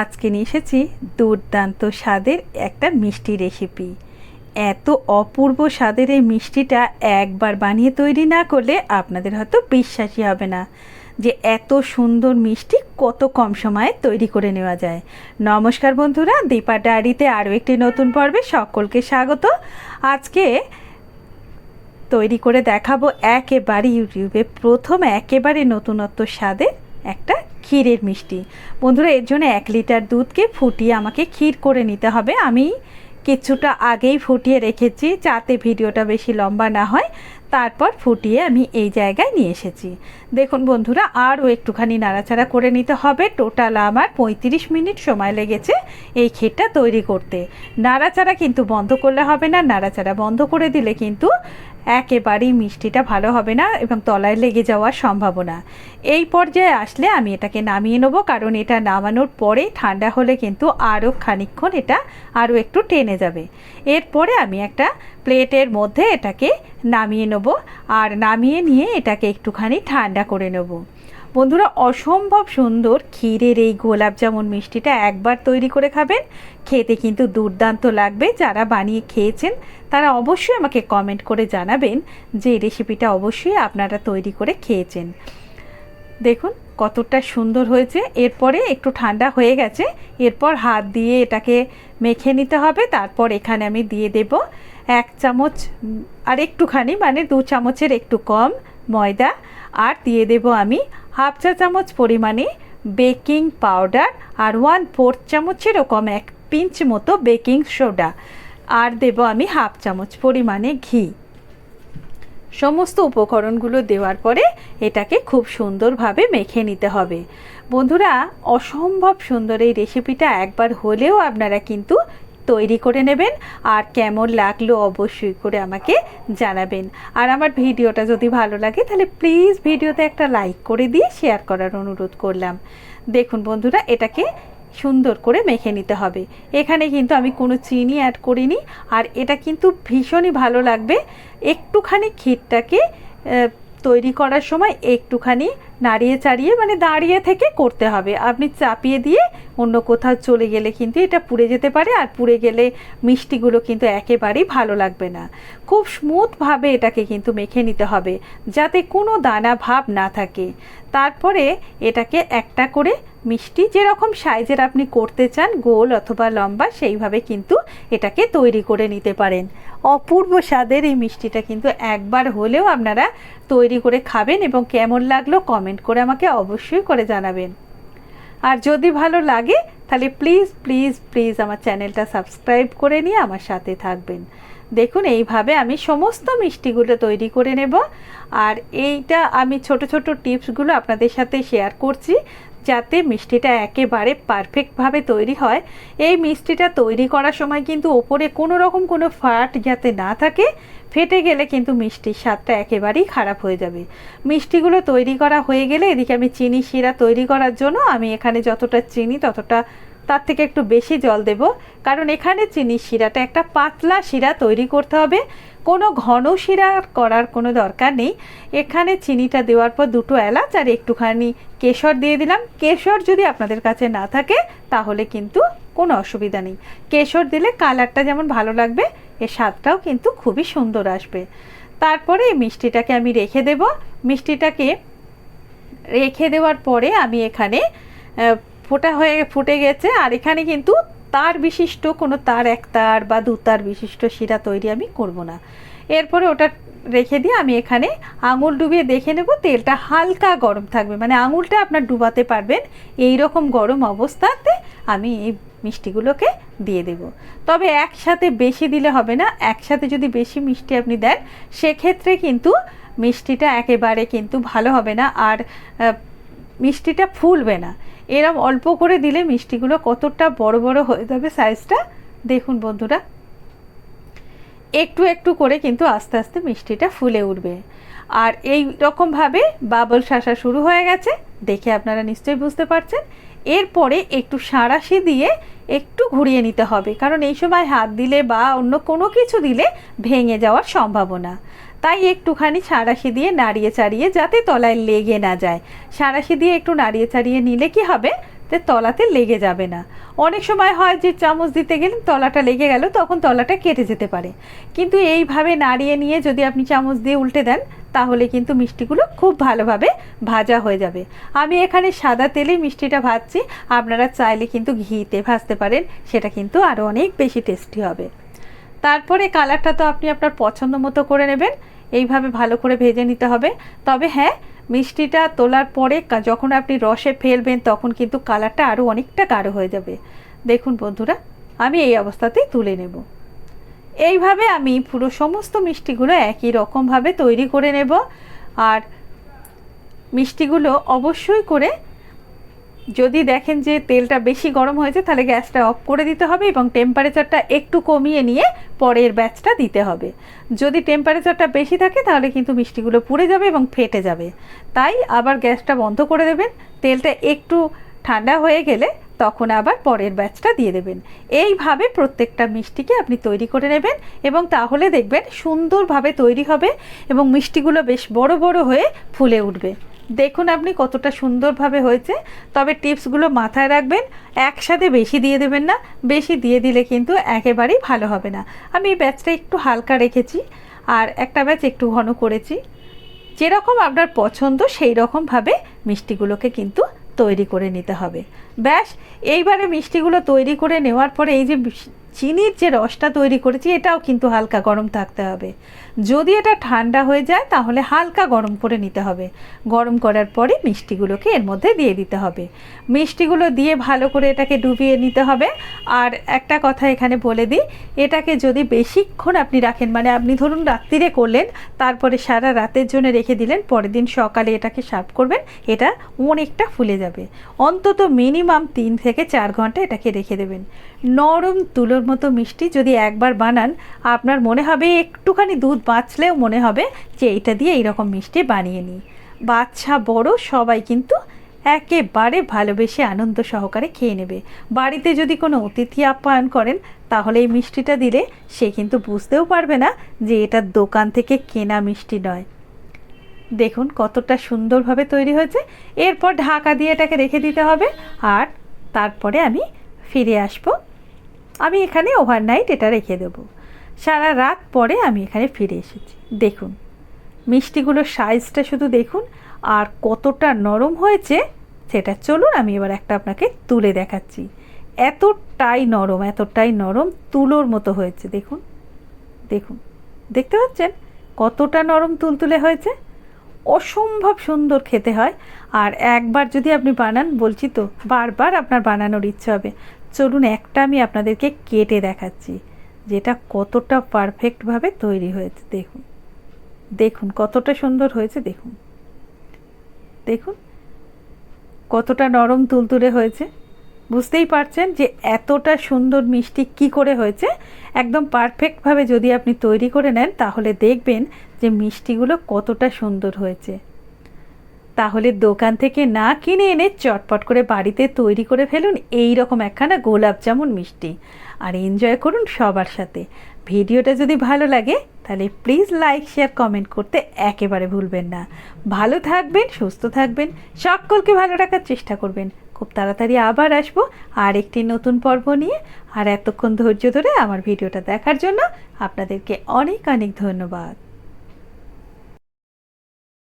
আজকে নিয়ে এসেছি দুর্দান্ত স্বাদের একটা মিষ্টি রেসিপি এত অপূর্ব স্বাদের এই মিষ্টিটা একবার বানিয়ে তৈরি না করলে আপনাদের হয়তো বিশ্বাসই হবে না যে এত সুন্দর মিষ্টি কত কম সময়ে তৈরি করে নেওয়া যায়। নমস্কার বন্ধুরা, দীপা ডায়েরিতে আরও একটি নতুন পর্বে সকলকে স্বাগত। আজকে তৈরি করে দেখাবো একেবারে ইউটিউবে প্রথম একেবারে নতুনত্ব স্বাদের একটা ক্ষীরের মিষ্টি। বন্ধুরা, এর জন্য এক লিটার দুধকে ফুটিয়ে আমাকে ক্ষীর করে নিতে হবে। আমি কিছুটা আগেই ফুটিয়ে রেখেছি, যাতে ভিডিওটা বেশি লম্বা না হয়। তারপর ফুটিয়ে আমি এই জায়গায় নিয়ে এসেছি। দেখুন বন্ধুরা, আরও একটুখানি নাড়াচাড়া করে নিতে হবে। টোটাল আমার পঁয়ত্রিশ মিনিট সময় লেগেছে এই ক্ষীরটা তৈরি করতে। নাড়াচাড়া কিন্তু বন্ধ করলে হবে না। নাড়াচাড়া বন্ধ করে দিলে কিন্তু একেবারেই মিষ্টিটা ভালো হবে না এবং তলায় লেগে যাওয়ার সম্ভাবনা। এই পর্যায়ে আসলে আমি এটাকে নামিয়ে নেব, কারণ এটা নামানোর পরে ঠান্ডা হলে কিন্তু আরও খানিক্ষণ এটা আরও একটু টেনে যাবে। এরপরে আমি একটা প্লেটের মধ্যে এটাকে নামিয়ে নেব, আর নামিয়ে নিয়ে এটাকে একটুখানি ঠান্ডা করে নেব। বন্ধুরা, অসম্ভব সুন্দর ক্ষীরের এই গোলাপ জামুন মিষ্টিটা একবার তৈরি করে খাবেন। খেতে কিন্তু দুর্দান্ত লাগবে। যারা বানিয়ে খেয়েছেন, তারা অবশ্যই আমাকে কমেন্ট করে জানাবেন যে রেসিপিটা অবশ্যই আপনারা তৈরি করে খেয়েছেন। দেখুন, কতটা সুন্দর হয়েছে। এরপরে একটু ঠান্ডা হয়ে গেছে। এরপর হাত দিয়ে এটাকে মেখে নিতে হবে। তারপর এখানে আমি দিয়ে দেব এক চামচ আর একটুখানি মানে দু চামচের একটু কম ময়দা। আর দিয়ে দেব আমি হাফ চা চামচ পরিমাণে বেকিং পাউডার আর ওয়ান ফোর্থ চামচের ওরকম এক পিঞ্চ মতো বেকিং সোডা। আর দেব আমি হাফ চামচ পরিমাণে ঘি। সমস্ত উপকরণগুলো দেওয়ার পরে এটাকে খুব সুন্দরভাবে মেখে নিতে হবে। বন্ধুরা, অসম্ভব সুন্দর এই রেসিপিটা একবার হলেও আপনারা কিন্তু তৈরি করে নেবেন আর কেমন লাগল অবশ্যই করে আমাকে জানাবেন। আর আমার ভিডিওটা যদি ভালো লাগে তাহলে প্লিজ ভিডিওতে একটা লাইক করে দিয়ে শেয়ার করার অনুরোধ করলাম। দেখুন বন্ধুরা, এটাকে সুন্দর করে মেখে নিতে হবে। এখানে কিন্তু আমি কোনো চিনি অ্যাড করিনি আর এটা কিন্তু ভীষণই ভালো লাগবে। একটুখানি ক্ষীরটাকে তৈরি করার সময় একটুখানি নাড়িয়ে চাড়িয়ে মানে দাঁড়িয়ে থেকে করতে হবে। আপনি চাপিয়ে দিয়ে অন্য কোথাও চলে গেলে কিন্তু এটা পুড়ে যেতে পারে আর পুড়ে গেলে মিষ্টিগুলো কিন্তু একেবারেই ভালো লাগবে না। খুব স্মুথভাবে এটাকে কিন্তু মেখে নিতে হবে যাতে কোনো দানা ভাব না থাকে। তারপরে এটাকে একটা করে মিষ্টি যেরকম সাইজের আপনি করতে চান, গোল অথবা লম্বা, সেইভাবে কিন্তু এটাকে তৈরি করে নিতে পারেন। অপূর্ব স্বাদের এই মিষ্টিটা কিন্তু একবার হলেও আপনারা তৈরি করে খাবেন এবং কেমন লাগল কমেন্ট করে আমাকে অবশ্যই করে জানাবেন। আর যদি ভালো লাগে, তাহলে প্লিজ প্লিজ প্লিজ আমার চ্যানেলটা সাবস্ক্রাইব করে নিয়ে আমার সাথে থাকবেন। দেখুন, এইভাবে আমি সমস্ত মিষ্টিগুলো তৈরি করে নেব। আর এইটা আমি ছোট ছোট টিপসগুলো আপনাদের সাথে শেয়ার করছি যাতে মিষ্টিটা একেবারে পারফেক্টভাবে তৈরি হয়। এই মিষ্টিটা তৈরি করার সময় কিন্তু ওপরে কোনো রকম কোনো ফাট যাতে না থাকে, ফেটে গেলে কিন্তু মিষ্টির স্বাদটা একেবারেই খারাপ হয়ে যাবে। মিষ্টিগুলো তৈরি করা হয়ে গেলে এদিকে আমি চিনি শিরা তৈরি করার জন্য আমি এখানে যতটা চিনি ততটা তার থেকে একটু বেশি জল দেব। কারণ এখানে চিনির শিরাটা একটা পাতলা শিরা তৈরি করতে হবে। কোনো ঘন শিরা করার কোনো দরকার নেই। এখানে চিনিটা দেওয়ার পর দুটো এলাচ আর একটুখানি কেশর দিয়ে দিলাম। কেশর যদি আপনাদের কাছে না থাকে, তাহলে কিন্তু কোনো অসুবিধা নেই। কেশর দিলে কালারটা যেমন ভালো লাগবে, এর স্বাদটাও কিন্তু খুবই সুন্দর আসবে। তারপরে এই মিষ্টিটাকে আমি রেখে দেব। মিষ্টিটাকে রেখে দেওয়ার পরে আমি এখানে ফোটা হয়ে ফুটে গেছে, আর এখানে কিন্তু তার বিশিষ্ট কোনো তার, এক তার বা দু তার বিশিষ্ট শিরা তৈরি আমি করব না। এরপরে ওটা রেখে দিয়ে আমি এখানে আঙুল ডুবিয়ে দেখে নেব, তেলটা হালকা গরম থাকবে। মানে আঙুলটা আপনার ডুবাতে পারবেন এই রকম গরম অবস্থাতে আমি এই মিষ্টিগুলোকে দিয়ে দেব। তবে একসাথে বেশি দিলে হবে না, একসাথে যদি বেশি মিষ্টি আপনি দেন, সেক্ষেত্রে কিন্তু মিষ্টিটা একেবারে কিন্তু ভালো হবে না, আর মিষ্টিটা ফুলবে না। এরম অল্প করে দিলে মিষ্টিগুলো কতটা বড় বড় হয়ে যাবে সাইজটা দেখুন বন্ধুরা। একটু একটু করে কিন্তু আস্তে আস্তে মিষ্টিটা ফুলে উঠবে। আর এই রকমভাবে বাবল শাসা শুরু হয়ে গেছে, দেখে আপনারা নিশ্চয়ই বুঝতে পারছেন। এরপরে একটু সাঁড়াশি দিয়ে একটু ঘুরিয়ে নিতে হবে, কারণ এই সময় হাত দিলে বা অন্য কোনো কিছু দিলে ভেঙে যাওয়ার সম্ভাবনা। তাই একটুখানি সাঁড়াশি দিয়ে নাড়িয়ে চাড়িয়ে যাতে তলায় লেগে না যায়। সাঁড়াশি দিয়ে একটু নাড়িয়ে চাড়িয়ে নিলে কি হবে? তে তলাতে লেগে যাবে না। অনেক সময় হয় যে চামচ দিতে গেলে তলাটা লেগে গেল, তখন তলাটা কেটে যেতে পারে। কিন্তু এইভাবে নাড়িয়ে নিয়ে যদি আপনি চামচ দিয়ে উল্টে দেন, তাহলে কিন্তু মিষ্টিগুলো খুব ভালোভাবে ভাজা হয়ে যাবে। আমি এখানে সাদা তেলেই মিষ্টিটা ভাজছি। আপনারা চাইলে কিন্তু ঘিতে ভাজতে পারেন, সেটা কিন্তু আরও অনেক বেশি টেস্টি হবে। তারপরে কালারটা তো আপনি আপনার পছন্দ মতো করে নেবেন। এইভাবে ভালো করে ভেজে নিতে হবে। তবে হ্যাঁ মিষ্টিটা তোলার পরে যখন আপনি রসে ফেলবেন তখন কিন্তু কালারটা আরও অনেকটা গাঢ় হয়ে যাবে। দেখুন বন্ধুরা, আমি এই অবস্থাতেই তুলে নেব। এইভাবে আমি পুরো সমস্ত মিষ্টিগুলো একই রকমভাবে তৈরি করে নেব। আর মিষ্টিগুলো অবশ্যই করে যদি দেখেন যে তেলটা বেশি গরম হয়েছে, তাহলে গ্যাসটা অফ করে দিতে হবে এবং টেম্পারেচারটা একটু কমিয়ে নিয়ে পরের ব্যাচটা দিতে হবে। যদি টেম্পারেচারটা বেশি থাকে, তাহলে কিন্তু মিষ্টিগুলো পুড়ে যাবে এবং ফেটে যাবে। তাই আবার গ্যাসটা বন্ধ করে দেবেন। তেলটা একটু ঠান্ডা হয়ে গেলে তখন আবার পরের ব্যাচটা দিয়ে দেবেন। এইভাবে প্রত্যেকটা মিষ্টিকে আপনি তৈরি করে নেবেন এবং তাহলে দেখবেন সুন্দরভাবে তৈরি হবে এবং মিষ্টিগুলো বেশ বড় বড় হয়ে ফুলে উঠবে। দেখুন আপনি কতটা সুন্দরভাবে হয়েছে। তবে টিপসগুলো মাথায় রাখবেন, একসাথে বেশি দিয়ে দেবেন না, বেশি দিয়ে দিলে কিন্তু একেবারেই ভালো হবে না। আমি এই ব্যাচটা একটু হালকা রেখেছি আর একটা ব্যাচ একটু ঘন করেছি। যেরকম আপনার পছন্দ সেই রকমভাবে মিষ্টিগুলোকে কিন্তু তৈরি করে নিতে হবে। ব্যাস, এইবারে মিষ্টিগুলো তৈরি করে নেওয়ার পরে এই যে চিনির যে রসটা তৈরি করেছি, এটাও কিন্তু হালকা গরম থাকতে হবে। যদি এটা ঠান্ডা হয়ে যায়, তাহলে হালকা গরম করে নিতে হবে। গরম করার পরে মিষ্টিগুলোকে এর মধ্যে দিয়ে দিতে হবে। মিষ্টিগুলো দিয়ে ভালো করে এটাকে ডুবিয়ে নিতে হবে। আর একটা কথা এখানে বলে দিই, এটাকে যদি বেশিক্ষণ আপনি রাখেন মানে আপনি ধরুন রাত্রিরে করলেন, তারপরে সারা রাতের জন্য রেখে দিলেন, পরের দিন সকালে এটাকে সার্ভ করবেন, এটা অনেকটা ফুলে যাবে। অন্তত মিনিমাম তিন থেকে চার ঘণ্টা এটাকে রেখে দেবেন। নরম তুলোর মতো মিষ্টি যদি একবার বানান, আপনার মনে হবে একটুখানি দুধ বাঁচলেও মনে হবে যে এইটা দিয়ে এইরকম মিষ্টি বানিয়ে নিই। বাচ্চা বড়, সবাই কিন্তু একেবারে ভালোবেসে আনন্দ সহকারে খেয়ে নেবে। বাড়িতে যদি কোনো অতিথি আপ্যায়ন করেন, তাহলে এই মিষ্টিটা দিলে সে কিন্তু বুঝতেও পারবে না যে এটা দোকান থেকে কেনা মিষ্টি নয়। দেখুন কতটা সুন্দরভাবে তৈরি হয়েছে। এরপর ঢাকা দিয়ে এটাকে রেখে দিতে হবে আর তারপরে আমি ফিরে আসব। আমি এখানে ওভারনাইট এটা রেখে দেবো। সারা রাত পরে আমি এখানে ফিরে এসেছি। দেখুন, মিষ্টিগুলোর সাইজটা শুধু দেখুন আর কতটা নরম হয়েছে সেটা চলুন আমি এবার একটা আপনাকে তুলে দেখাচ্ছি। এতটাই নরম এতটাই নরম তুলোর মতো হয়েছে, দেখুন। দেখুন, দেখতে পাচ্ছেন? কতটা নরম তুলতুলে হয়েছে। অসম্ভব সুন্দর খেতে হয়। আর একবার যদি আপনি বানান, বলছি তো, বারবার আপনার বানানোর ইচ্ছে হবে। চলুন একটা আমি আপনাদেরকে কেটে দেখাচ্ছি। যেটা কতটা পারফেক্টভাবে তৈরি হয়েছে, দেখুন। দেখুন, কতটা সুন্দর হয়েছে, দেখুন। দেখুন, কতটা নরম তুলতুলে হয়েছে। বুঝতেই পারছেন যে এতটা সুন্দর মিষ্টি কি করে হয়েছে? একদম পারফেক্টভাবে যদি আপনি তৈরি করে নেন, তাহলে দেখবেন যে মিষ্টিগুলো কতটা সুন্দর হয়েছে। তাহলে দোকান থেকে না কিনে এনে চটপট করে বাড়িতে তৈরি করে ফেলুন এই রকম একখানা গোলাপ জামুন মিষ্টি। আর এনজয় করুন সবার সাথে। ভিডিওটা যদি ভালো লাগে, তাহলে প্লিজ লাইক শেয়ার কমেন্ট করতে একেবারে ভুলবেন না। ভালো থাকবেন, সুস্থ থাকবেন, সকলকে ভালো রাখার চেষ্টা করবেন। খুব তাড়াতাড়ি আবার আসব আর একটি নতুন পর্ব নিয়ে। আর এতক্ষণ ধৈর্য ধরে আমার ভিডিওটা দেখার জন্য আপনাদেরকে অনেক অনেক ধন্যবাদ।